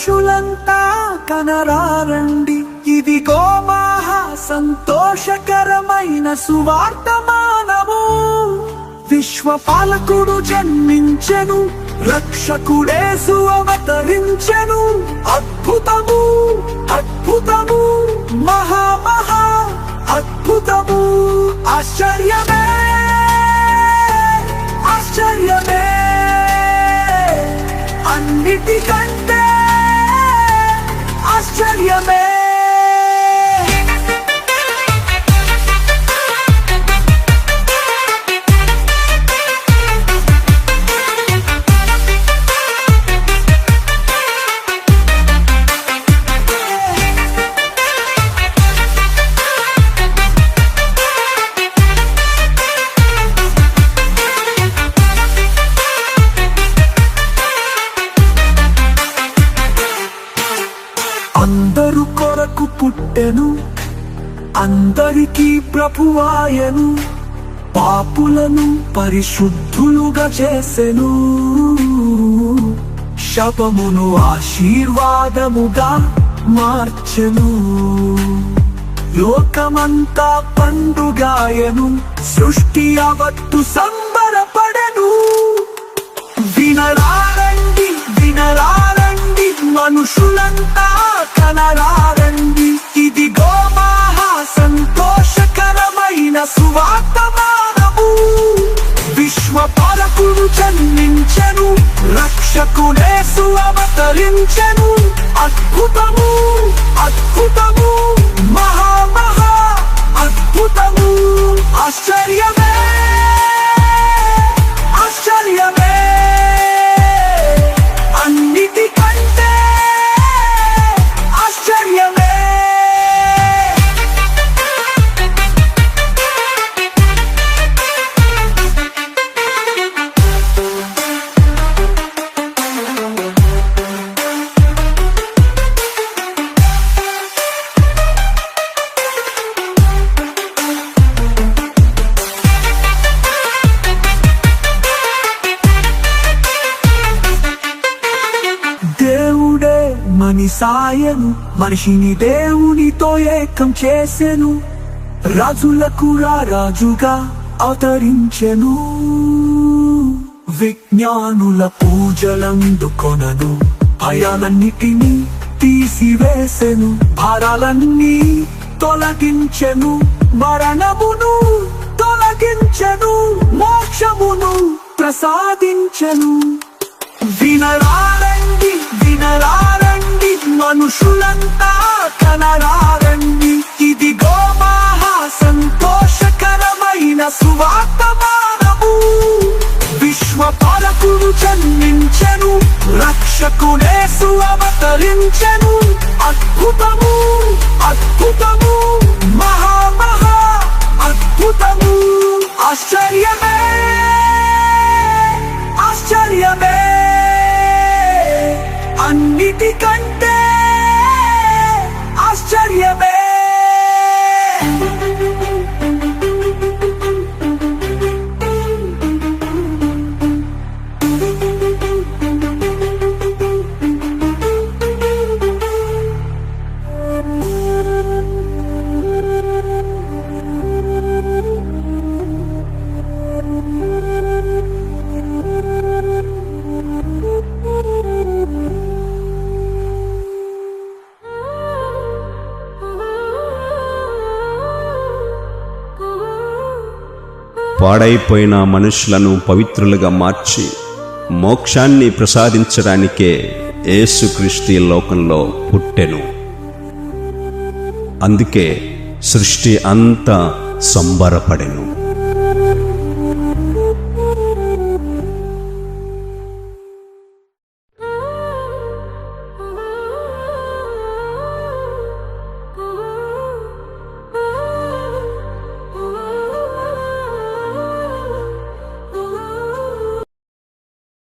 మనుషులంతా కనరారండి. ఇది గోమాహ సంతోషకరమైన సువార్తమానము. విశ్వ పాలకుడు జన్మించెను రక్షకుడేసు అవతరించెను. అద్భుతము అద్భుతము మహామహా అద్భుతము. ఆశ్చర్యమే ఆశ్చర్యమే. అన్నిటికై అందరు కొరకు పుట్టెను అందరికీ ప్రభువాయను పాపులను పరిశుద్ధులుగా చేసెను. శపమును ఆశీర్వాదముగా మార్చెను. లోకమంతా పండుగాయను సృష్టి అవత్తు సంబరపడెను. వినరా రారండి ఇది మహా సంతోషకరమైన సువార్తమానము. విశ్వ పాలకుడు జన్మించెను. రక్షకుడే సువతరించను అద్భుతము అద్భుతము. సాయను మనిషిని దేవునితో ఏకం చేసెను. రాజులకు రాజుగా అవతరించెను. విజ్ఞానుల పూజలందుకొనను భయాలన్నిటినీ తీసివేసెను. భారాలన్నీ తొలగించెను మరణమును తొలగించెను మోక్షమును ప్రసాదించెను. వినరారండి వినరా మనుషులంతా కనరారండి. ఇదిగో మహా సంతోషకరమైన సువార్తమానము. విశ్వ పరకుడు జన్మించెను రక్షకుడేసు అవతరించెను అద్భుతం పాడైపోయిన మనుషులను పవిత్రులుగా మార్చి మోక్షాన్ని ప్రసాదించడానికే యేసుక్రీస్తు లోకంలో పుట్టెను. అందుకే సృష్టి అంతా సంబరపడెను.